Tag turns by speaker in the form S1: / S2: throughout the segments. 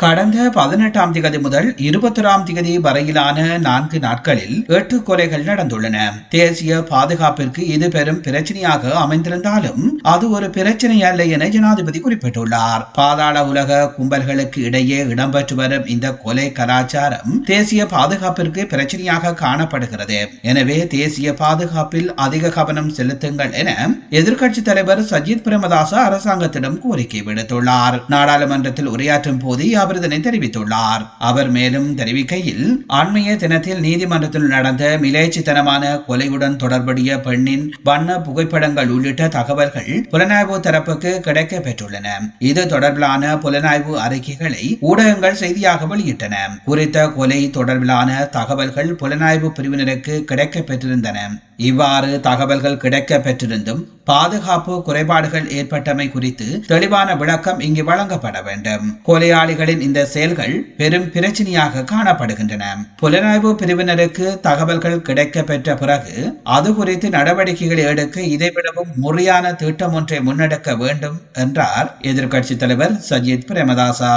S1: கடந்த பதினெட்டாம் திகதி முதல் இருபத்தொராம் திகதி வரையிலான நான்கு நாட்களில் எட்டு கொலைகள் நடந்துள்ளன. தேசிய பாதுகாப்பிற்கு இது பெரும் பிரச்சனையாக அமைந்திருந்தாலும் அது ஒரு பிரச்சனை அல்ல என ஜனாதிபதி குறிப்பிட்டுள்ளார். பாதாள உலக கும்பல்களுக்கு இடையே இடம்பெற்று வரும் இந்த கொலை கலாச்சாரம் தேசிய பாதுகாப்பிற்கு பிரச்சனையாக காணப்படுகிறது. எனவே தேசிய பாதுகாப்பில் அதிக கவனம் செலுத்துங்கள் என எதிர்க்கட்சி தலைவர் சஜித் பிரேமதாச அரசாங்கத்திடம் கோரிக்கை விடுத்துள்ளார். நாடாளுமன்றத்தில் உரையாற்றும் போது அவர் இதனை தெரிவித்துள்ளார். அவர் மேலும் தெரிவிக்கையில் அண்மைய தினத்தில் நீதிமன்றத்தில் நடந்த மிலேச்சித்தனமான கொலையுடன் தொடர்புடைய பெண்ணின் வண்ண புகைப்படங்கள் உள்ளிட்ட தகவல்கள் புலனாய்வு தரப்புக்கு கிடைக்க பெற்றுள்ளன. இது தொடர்பிலான புலனாய்வு அறிக்கைகளை ஊடகங்கள் செய்தியாக வெளியிட்டன. குறித்த கொலை தொடர்பிலான தகவல்கள் புலனாய்வு பிரிவினருக்கு கிடைக்க பெற்றிருந்தன. இவ்வாறு தகவல்கள் கிடைக்க பெற்றிருந்தும் பாதுகாப்பு குறைபாடுகள் ஏற்பட்டமை குறித்து தெளிவான விளக்கம் இங்கு வழங்கப்பட வேண்டும். கொலையாளிகளின் இந்த செயல்கள் பெரும் பிரச்சனையாக காணப்படுகின்றன. புலனாய்வு பிரிவினருக்கு தகவல்கள் கிடைக்க பெற்ற பிறகு அது குறித்து நடவடிக்கைகளை எடுக்க இதைவிடவும் முறையான திட்டம் ஒன்றை முன்னெடுக்க வேண்டும் என்றார் எதிர்க்கட்சி தலைவர் சஜித் பிரேமதாசா.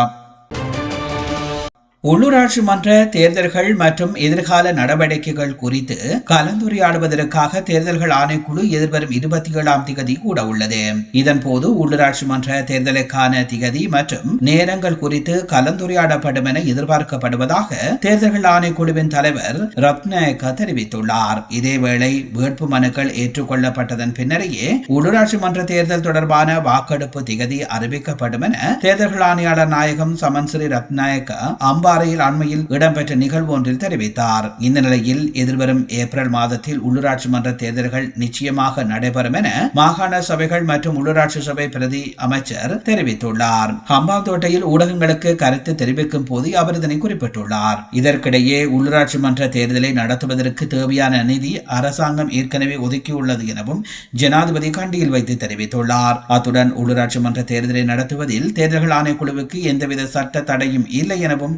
S1: உள்ளூராட்சி மன்ற தேர்தல்கள் மற்றும் எதிர்கால நடவடிக்கைகள் குறித்து கலந்துரையாடுவதற்காக தேர்தல்கள் ஆணைக்குழு எதிர்வரும் இருபத்தி ஏழாம் திகதி கூட உள்ளது. இதன்போது உள்ளூராட்சி மன்ற தேர்தலுக்கான திகதி மற்றும் நேரங்கள் குறித்து கலந்துரையாடப்படும் என எதிர்பார்க்கப்படுவதாக தேர்தல்கள் ஆணைக்குழுவின் தலைவர் ரத்நாயக்க தெரிவித்துள்ளார். இதேவேளை வேட்பு மனுக்கள் ஏற்றுக்கொள்ளப்பட்டதன் பின்னரையே உள்ளூராட்சி மன்ற தேர்தல் தொடர்பான வாக்கெடுப்பு திகதி அறிவிக்கப்படும் என தேர்தல்கள் ஆணையாளர் நாயகம் சமன் ஸ்ரீ ரத்நாயக்க அம்பா அம்பாறையில் அண்மையில் இடம்பெற்ற நிகழ்வு ஒன்றில் தெரிவித்தார். இந்த நிலையில் எதிர்வரும் ஏப்ரல் மாதத்தில் உள்ளூராட்சி மன்ற தேர்தல்கள் நிச்சயமாக நடைபெறும் என மாகாண சபைகள் மற்றும் உள்ளூராட்சி சபை பிரதி அமைச்சர் தெரிவித்துள்ளார். ஹம்பாந்தோட்டையில் ஊடகங்களுக்கு கருத்து தெரிவிக்கும் போது அவர் இதனை குறிப்பிட்டுள்ளார். இதற்கிடையே உள்ளூராட்சி மன்ற தேர்தலை நடத்துவதற்கு தேவையான நிதி அரசாங்கம் ஏற்கனவே ஒதுக்கியுள்ளது எனவும் ஜனாதிபதி கண்டியில் வைத்து தெரிவித்துள்ளார். அத்துடன் உள்ளூராட்சி மன்ற தேர்தலை நடத்துவதில் தேர்தல்கள் ஆணைக்குழுவுக்கு எந்தவித சட்ட தடையும் இல்லை எனவும்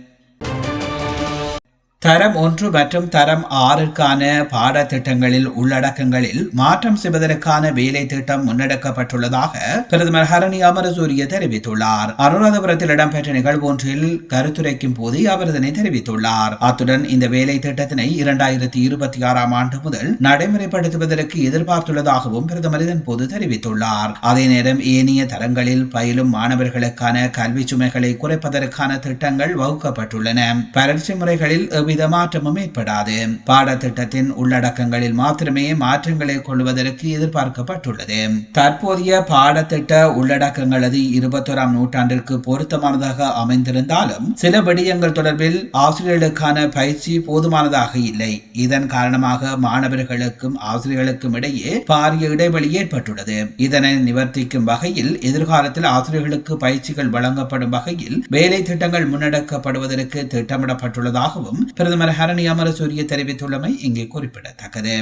S1: தரம் ஒன்று மற்றும் தரம் ஆறுக்கான பாடத்திட்டங்களில் உள்ளடக்கங்களில் மாற்றம் செய்வதற்கான வேலை திட்டம் முன்னெடுக்கப்பட்டுள்ளதாக பிரதமர் ஹரணி அமரசூரிய தெரிவித்துள்ளார். அனுராதபுரத்தில் இடம்பெற்ற நிகழ்வு ஒன்றில் கருத்துரைக்கும் போது அவர் இதனை தெரிவித்துள்ளார். அத்துடன் இந்த வேலை திட்டத்தினை இரண்டாயிரத்தி இருபத்தி ஆறாம் ஆண்டு முதல் நடைமுறைப்படுத்துவதற்கு எதிர்பார்த்துள்ளதாகவும் பிரதமர் இதன் போது தெரிவித்துள்ளார். அதே நேரம் ஏனைய தரங்களில் பயிலும் மாணவர்களுக்கான கல்வி சுமைகளை குறைப்பதற்கான திட்டங்கள் வகுக்கப்பட்டுள்ளன. பரீட்சை முறைகளில் எவ்வித மாற்றமும் ஏற்படாது. பாடத்திட்டத்தின் உள்ளடக்கங்களில் மாத்திரமே மாற்றங்களை கொள்வதற்கு எதிர்பார்க்கப்பட்டுள்ளது. தற்போதைய பாடத்திட்ட உள்ளடக்கங்களது இருபத்தோராம் நூற்றாண்டிற்கு பொருத்தமானதாக அமைந்திருந்தாலும் சில விடயங்கள் தொடர்பில் ஆசிரியர்களுக்கான பயிற்சி போதுமானதாக இல்லை. இதன் காரணமாக மாணவர்களுக்கும் ஆசிரியர்களுக்கும் இடையே பாரிய இடைவெளி ஏற்பட்டுள்ளது. இதனை நிவர்த்திக்கும் வகையில் எதிர்காலத்தில் ஆசிரியர்களுக்கு பயிற்சிகள் வழங்கப்படும் வகையில் வேலை திட்டங்கள் முன்னெடுக்கப்படுவதற்கு திட்டமிடப்பட்டுள்ளதாகவும் பிரதமர் ஹரணி அமரசூரிய தெரிவித்துள்ளமை இங்கே குறிப்பிடத்தக்கது.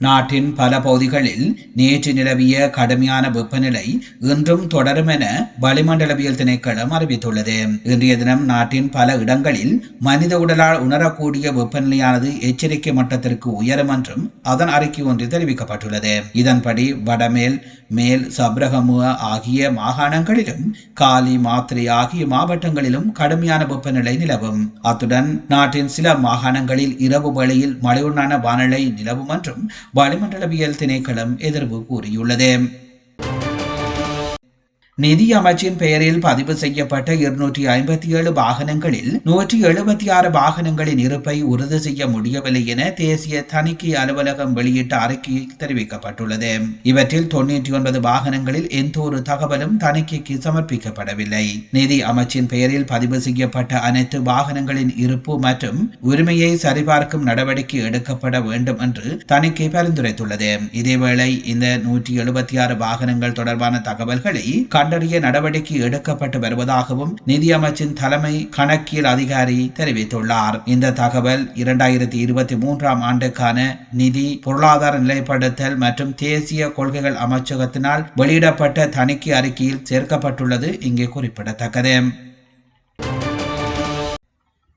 S1: நாட்டின் பல பகுதிகளில் நேற்று நிலவிய கடுமையான வெப்பநிலை இன்றும் தொடரும் என வளிமண்டலவியல் திணைக்களம் அறிவித்துள்ளது. இன்றைய தினம் நாட்டின் பல இடங்களில் மனித உடலால் உணரக்கூடிய வெப்பநிலையானது எச்சரிக்கை மட்டத்திற்கு உயரும் என்றும் அதன் அறிக்கை ஒன்றில் தெரிவிக்கப்பட்டுள்ளது. இதன்படி வடமேல் மேல் சப்ரகமுக ஆகிய மாகாணங்களிலும் காலி மாத்திரை ஆகிய மாவட்டங்களிலும் கடுமையான வெப்பநிலை நிலவும். அத்துடன் நாட்டின் சில மாகாணங்களில் இரவு வேளையில் மழையுடனான வானிலை நிலவும் என்றும் வளிமண்டலவியல் திணைக்களம் எதிர்வு கூறியுள்ளது. நிதி அமைச்சின் பெயரில் பதிவு செய்யப்பட்ட இருநூற்றி ஐம்பத்தி ஏழு வாகனங்களில் நூற்றி எழுபத்தி ஆறு வாகனங்களின் இருப்பை உறுதி செய்ய முடியவில்லை என தேசிய தணிக்கை அலுவலகம் வெளியிட்ட அறிக்கையில் தெரிவிக்கப்பட்டுள்ளது. இவற்றில் தொன்னூற்றி ஒன்பது வாகனங்களில் எந்த ஒரு தகவலும் தணிக்கைக்கு சமர்ப்பிக்கப்படவில்லை. நிதி அமைச்சின் பெயரில் பதிவு செய்யப்பட்ட அனைத்து வாகனங்களின் இருப்பு மற்றும் உரிமையை சரிபார்க்கும் நடவடிக்கை எடுக்கப்பட வேண்டும் என்று தணிக்கை பரிந்துரைத்துள்ளது. இதேவேளை இந்த நூற்றி எழுபத்தி ஆறு வாகனங்கள் தொடர்பான தகவல்களை கண்டறிய நடவடிக்கை எடுக்கப்பட்டு வருவதாகவும் நிதியமைச்சின் தலைமை கணக்கியல் அதிகாரி தெரிவித்துள்ளார். இந்த தகவல் இரண்டாயிரத்தி இருபத்தி மூன்றாம் ஆண்டுக்கான நிதி பொருளாதார நிலைப்படுத்தல் மற்றும் தேசிய கொள்கைகள் அமைச்சகத்தினால் வெளியிடப்பட்ட தணிக்கை அறிக்கையில் சேர்க்கப்பட்டுள்ளது. இங்கே குறிப்பிடத்தக்கது.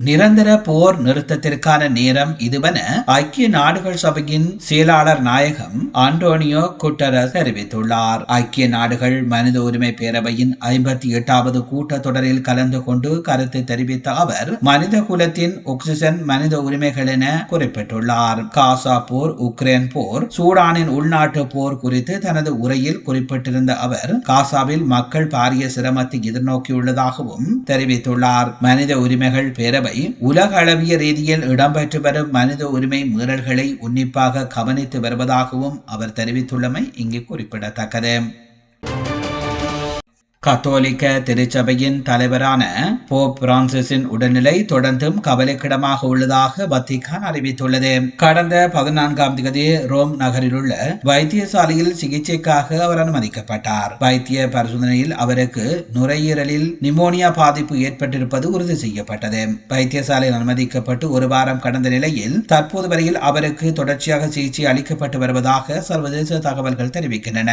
S1: நிரந்தர போர் நிறுத்தத்திற்கான நேரம் இதுவென ஐக்கிய நாடுகள் சபையின் செயலாளர் நாயகம் ஆண்டோனியோ குட்டரஸ் தெரிவித்துள்ளார். ஐக்கிய நாடுகள் மனித உரிமை பேரவையின் ஐம்பத்தி எட்டாவது கூட்டத்தொடரில் கலந்து கொண்டு கருத்து தெரிவித்த அவர் மனித குலத்தின் ஒக்சிஜன் மனித உரிமைகள் என குறிப்பிட்டுள்ளார். காசா போர் உக்ரைன் போர் சூடானின் உள்நாட்டு போர் குறித்து தனது உரையில் குறிப்பிட்டிருந்த அவர் காசாவில் மக்கள் பாரிய சிரமத்தை எதிர்நோக்கியுள்ளதாகவும் தெரிவித்துள்ளார். மனித உரிமைகள் பேரவை உலக அளவிய ரீதியில் இடம்பெற்று வரும் மனித உரிமை மீறல்களை உன்னிப்பாக கவனித்து வருவதாகவும் அவர் தெரிவித்துள்ளமை இங்கு குறிப்பிடத்தக்கது. கத்தோலிக்க திருச்சபையின் தலைவரான போப் பிரான்சிஸின் உடல்நிலை தொடர்ந்தும் கவலைக்கிடமாக உள்ளதாக வத்திகான் அறிவித்துள்ளது. கடந்த பதினான்காம் தேதி ரோம் நகரில் உள்ள வைத்தியசாலையில் சிகிச்சைக்காக அவர் அனுமதிக்கப்பட்டார். வைத்திய பரிசோதனையில் அவருக்கு நுரையீரலில் நிமோனியா பாதிப்பு ஏற்பட்டிருப்பது உறுதி செய்யப்பட்டது. வைத்தியசாலையில் அனுமதிக்கப்பட்டு ஒரு வாரம் கடந்த நிலையில் தற்போது வரையில் அவருக்கு தொடர்ச்சியாக சிகிச்சை அளிக்கப்பட்டு வருவதாக சர்வதேச தகவல்கள் தெரிவிக்கின்றன.